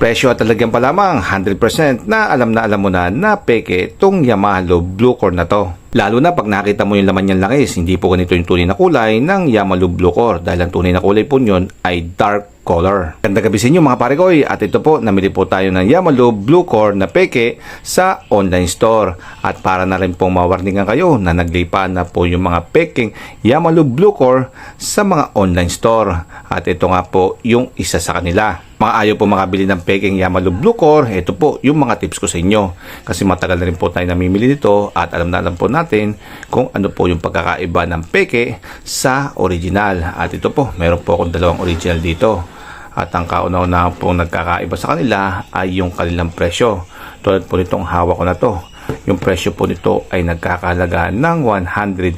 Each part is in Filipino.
Presyo at talagyan pa lamang 100% na alam na alam mo na na peke itong Yamaha Low Blue Core na to. Lalo na pag nakita mo yung laman niyang langis, hindi po ganito yung tunay na kulay ng Yamaha Blue Core. Dahil ang tunay na kulay po nyon ay dark color. Ganda gabi sa inyo mga pare ko at ito po namili po tayo ng Yamaha Blue Core na peke sa online store. At para na rin pong mawarningan kayo na naglipa na po yung mga peking Yamaha Blue Core sa mga online store. At ito nga po yung isa sa kanila mga ayaw po makabili ng peking Yamaha Blue Core, ito po yung mga tips ko sa inyo. Kasi matagal na rin po tayo namimili nito at alam na alam po natin kung ano po yung pagkakaiba ng peke sa original. At ito po, meron po akong dalawang original dito. At ang kauna-una pong nagkakaiba sa kanila ay yung kanilang presyo. Tulad po nitong hawak ko na to. Yung presyo po nito ay nagkakalaga ng 170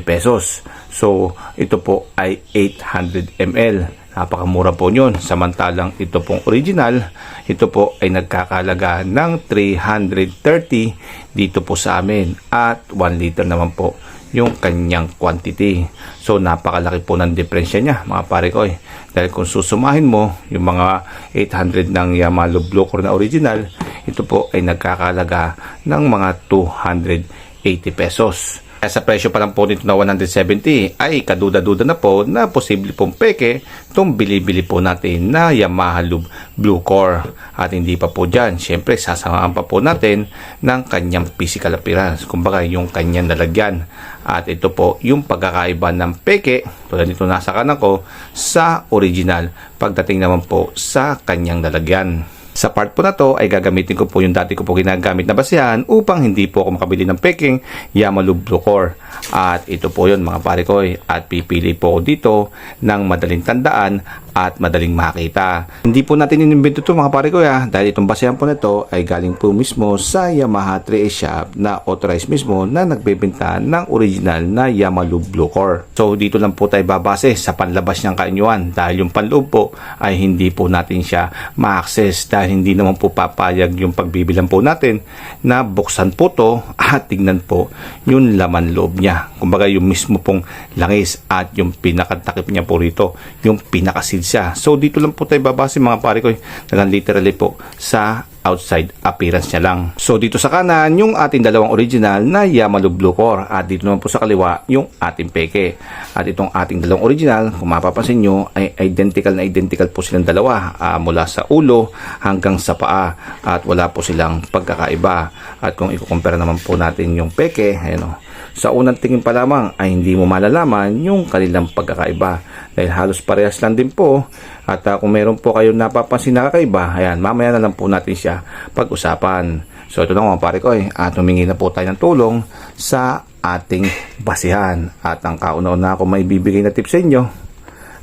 pesos. So, ito po ay 800 ml. Napakamura po yun. Samantalang ito pong original, ito po ay nagkakalaga ng 330 dito po sa amin. At 1 liter naman po yung kanyang quantity. So napakalaki po ng diferensya niya mga pare ko eh. Dahil kung susumahin mo yung mga 800 ng Yamaha Core na original, ito po ay nagkakalaga ng mga 280 pesos. Kaya sa presyo pa lang po nito na 170 ay kaduda-duda na po na posible pong peke itong bili-bili po natin na Yamaha Blue Core. At hindi pa po dyan, syempre sasamahan pa po natin ng kanyang physical appearance. Kumbaga yung kanyang lalagyan. At ito po yung pagkakaiba ng peke, tulad nito nasa kanan ko, sa original pagdating naman po sa kanyang lalagyan. Sa part po na to ay gagamitin ko po yung dati ko po ginagamit na basihan upang hindi po ako makabili ng peking Yamaha Blue Core. At ito po yun mga pare ko. At pipili po ako dito ng madaling tandaan at madaling makita. Hindi po natin inimbento ito mga pare ko ya dahil itong basihan po nito ay galing po mismo sa Yamaha 3A shop na authorized mismo na nagbebenta ng original na Yamaha Blue Core. So dito lang po tayo babase sa panlabas niyang kainyuan dahil yung panloob po ay hindi po natin siya ma-access dahil hindi naman po papayag yung pagbibilang po natin na buksan po to at tignan po yung laman loob niya. Kumbaga yung mismo pong langis at yung pinakatakip niya po rito, yung pinakasid. So dito lang po tayo babase mga pare ko, nagan literally po sa outside appearance niya lang. So dito sa kanan, yung ating dalawang original na Yamaha Blue Core at dito naman po sa kaliwa, yung ating peke. At itong ating dalawang original, kung mapapansin nyo, ay identical na identical po silang dalawa ah, mula sa ulo hanggang sa paa at wala po silang pagkakaiba. At kung ikukumpara naman po natin yung peke, ayan o, sa unang tingin pa lamang ay hindi mo malalaman yung kanilang pagkakaiba dahil halos parehas lang din po at uh, kung meron po kayong napapansin na kakaiba ayan mamaya na lang po natin siya pag-usapan so ito na mga pare ko eh at humingi na po tayo ng tulong sa ating basihan at ang kauna-una ako may bibigay na tips sa inyo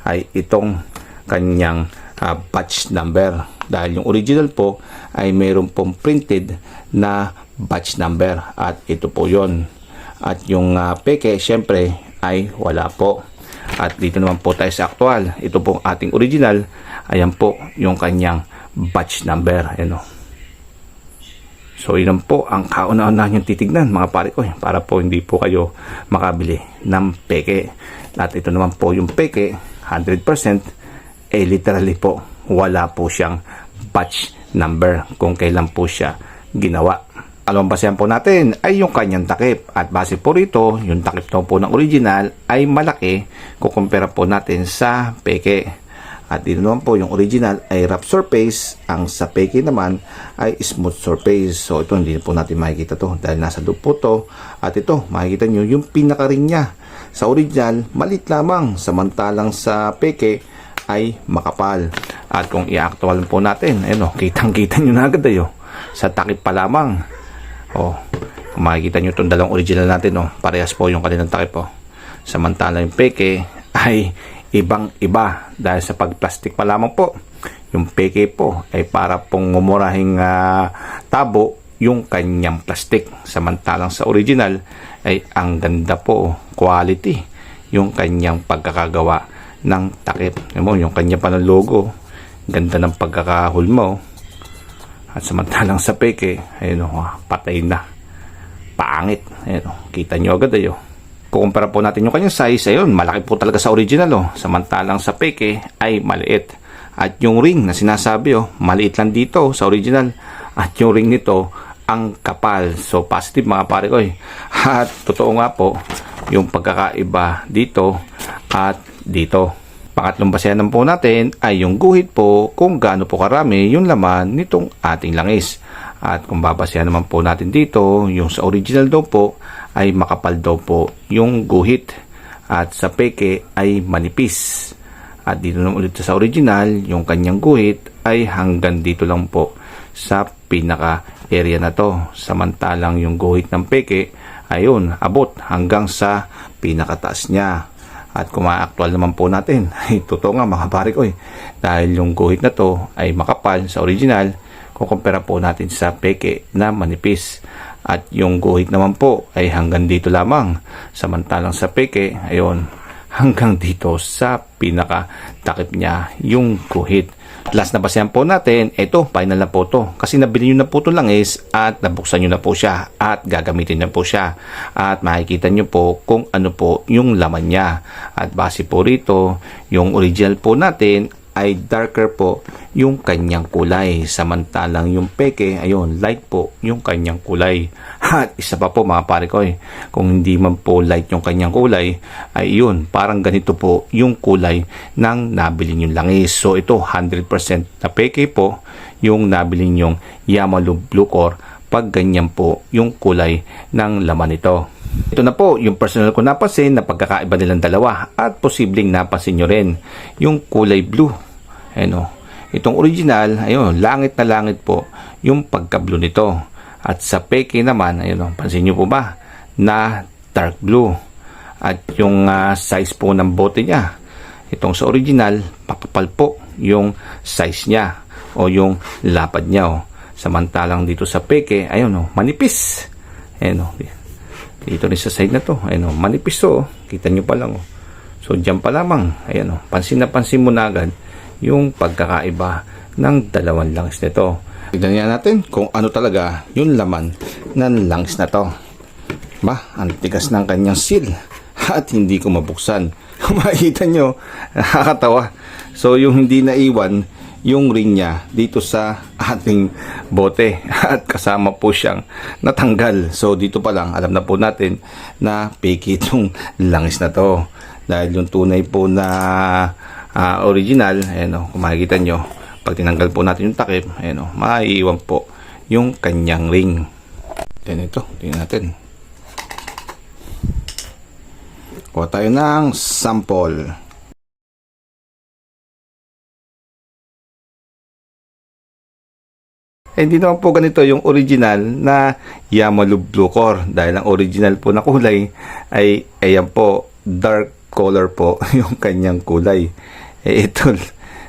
ay itong kanyang uh, batch number dahil yung original po ay mayroon pong printed na batch number at ito po yon at yung uh, peke, syempre, ay wala po. At dito naman po tayo sa actual. Ito pong ating original. Ayan po yung kanyang batch number. Ayan o. So, yun po ang kauna-una niyong titignan mga pare ko. eh, Para po hindi po kayo makabili ng peke. At ito naman po yung peke, 100%. Eh, literally po, wala po siyang batch number kung kailan po siya ginawa. Alawang basehan po natin ay yung kanyang takip. At base po rito, yung takip daw po ng original ay malaki kukumpara po natin sa peke. At dito naman po yung original ay rough surface. Ang sa peke naman ay smooth surface. So ito hindi po natin makikita to dahil nasa loob po to. At ito makikita nyo yung pinaka-ring niya. Sa original, malit lamang. Samantalang sa peke ay makapal. At kung i-actual po natin, ayun o, kitang-kita nyo na agad ayo. Sa takip pa lamang. Oh, kung makikita nyo itong dalawang original natin, oh, parehas po yung kanilang takip. Oh. Samantala yung peke ay ibang iba dahil sa pagplastic pa lamang po. Yung peke po ay para pong mumurahing uh, tabo yung kanyang plastic. Samantalang sa original ay ang ganda po, quality, yung kanyang pagkakagawa ng takip. Mo, yung kanya pa ng logo, ganda ng pagkakahulmo. At samantalang sa peke, ayun o, patay na. Pangit. Ayun o, kita nyo agad ayo. Kukumpara po natin yung kanyang size, ayun, malaki po talaga sa original o. Samantalang sa peke ay maliit. At yung ring na sinasabi oh, maliit lang dito sa original. At yung ring nito, ang kapal. So positive mga pare ko eh. At totoo nga po, yung pagkakaiba dito at dito. Pangatlong basehan po natin ay yung guhit po kung gaano po karami yung laman nitong ating langis. At kung babasehan naman po natin dito, yung sa original daw po ay makapal daw po yung guhit. At sa peke ay manipis. At dito naman ulit sa original, yung kanyang guhit ay hanggang dito lang po sa pinaka area na to. Samantalang yung guhit ng peke, ayun, abot hanggang sa pinakataas niya. At kung ma-actual naman po natin, ay totoo nga mga pare ko eh. Dahil yung guhit na to ay makapal sa original, kung kumpara po natin sa peke na manipis. At yung guhit naman po ay hanggang dito lamang. Samantalang sa peke, ayun, hanggang dito sa pinaka takip niya yung guhit. Last na basehan po natin, ito, final na po to. Kasi nabili nyo na po ito langis at nabuksan nyo na po siya at gagamitin na po siya. At makikita nyo po kung ano po yung laman niya. At base po rito, yung original po natin ay darker po yung kanyang kulay. Samantalang yung peke, ayun, light po yung kanyang kulay. At isa pa po mga pare ko eh, kung hindi man po light yung kanyang kulay, ay yun, parang ganito po yung kulay ng nabili yung langis. So ito, 100% na peke po yung nabili yung Yamalu Blue Core pag ganyan po yung kulay ng laman nito. Ito na po yung personal ko napansin na pagkakaiba nilang dalawa at posibleng napansin nyo rin yung kulay blue. Ano, itong original, ayun, langit na langit po yung pagka-blue nito. At sa peke naman, ayun, pansin nyo po ba na dark blue. At yung ah, size po ng bote niya, itong sa original, pakapal po yung size niya o yung lapad niya. Oh. Samantalang dito sa peke, ayun, oh, manipis. Ayun, oh, dito rin sa side na to. Ayun, oh, manipis to. Oh. Kita nyo pa lang. Oh. So, dyan pa lamang. Ayan, oh, pansin na pansin mo na agad yung pagkakaiba ng dalawang langis nito. Tignan natin kung ano talaga yung laman ng langis na to. Ba, ang tigas ng kanyang seal at hindi ko mabuksan. Makikita nyo, nakakatawa. So, yung hindi naiwan, yung ring niya dito sa ating bote at kasama po siyang natanggal. So dito pa lang alam na po natin na fake itong langis na to. Dahil yung tunay po na ah, original, ayan o, kung makikita nyo, pag tinanggal po natin yung takip, ayan o, maiiwan po yung kanyang ring. Then ito, tingnan natin. Kuha tayo ng sample. Hindi naman po ganito yung original na Yamalu Blue Core. Dahil ang original po na kulay ay, ayan po, dark color po yung kanyang kulay. Eh, ito,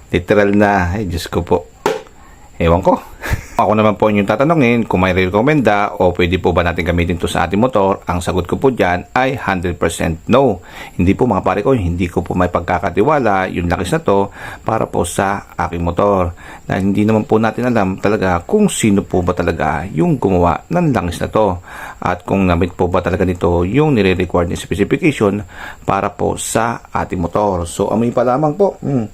literal na, ay Diyos ko po. Ewan ko. Ako naman po yung tatanungin kung may recommenda o pwede po ba natin gamitin to sa ating motor. Ang sagot ko po dyan ay 100% no. Hindi po mga pare ko, hindi ko po may pagkakatiwala yung lakis na to para po sa aking motor. Dahil hindi naman po natin alam talaga kung sino po ba talaga yung gumawa ng langis na to. At kung namit po ba talaga nito yung nire-required na specification para po sa ating motor. So amoy pa lamang po. Hmm.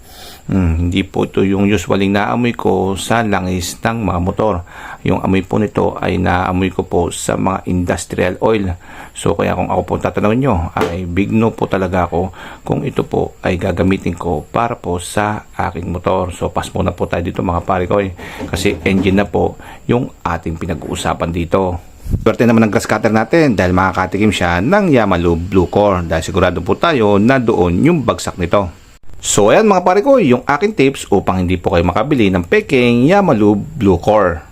Hmm, hindi po ito yung usually naamoy ko sa langis ng mga motor. Yung amoy po nito ay naamoy ko po sa mga industrial oil. So kaya kung ako po tatanungin nyo, ay big no po talaga ako kung ito po ay gagamitin ko para po sa aking motor. So pass muna po tayo dito mga pare ko eh. Kasi engine na po yung ating pinag-uusapan dito. Swerte naman ng grass cutter natin dahil makakatikim siya ng Yamalu Blue Core dahil sigurado po tayo na doon yung bagsak nito. So ayan mga pare ko, yung aking tips upang hindi po kayo makabili ng peking Yamalu Blue Core.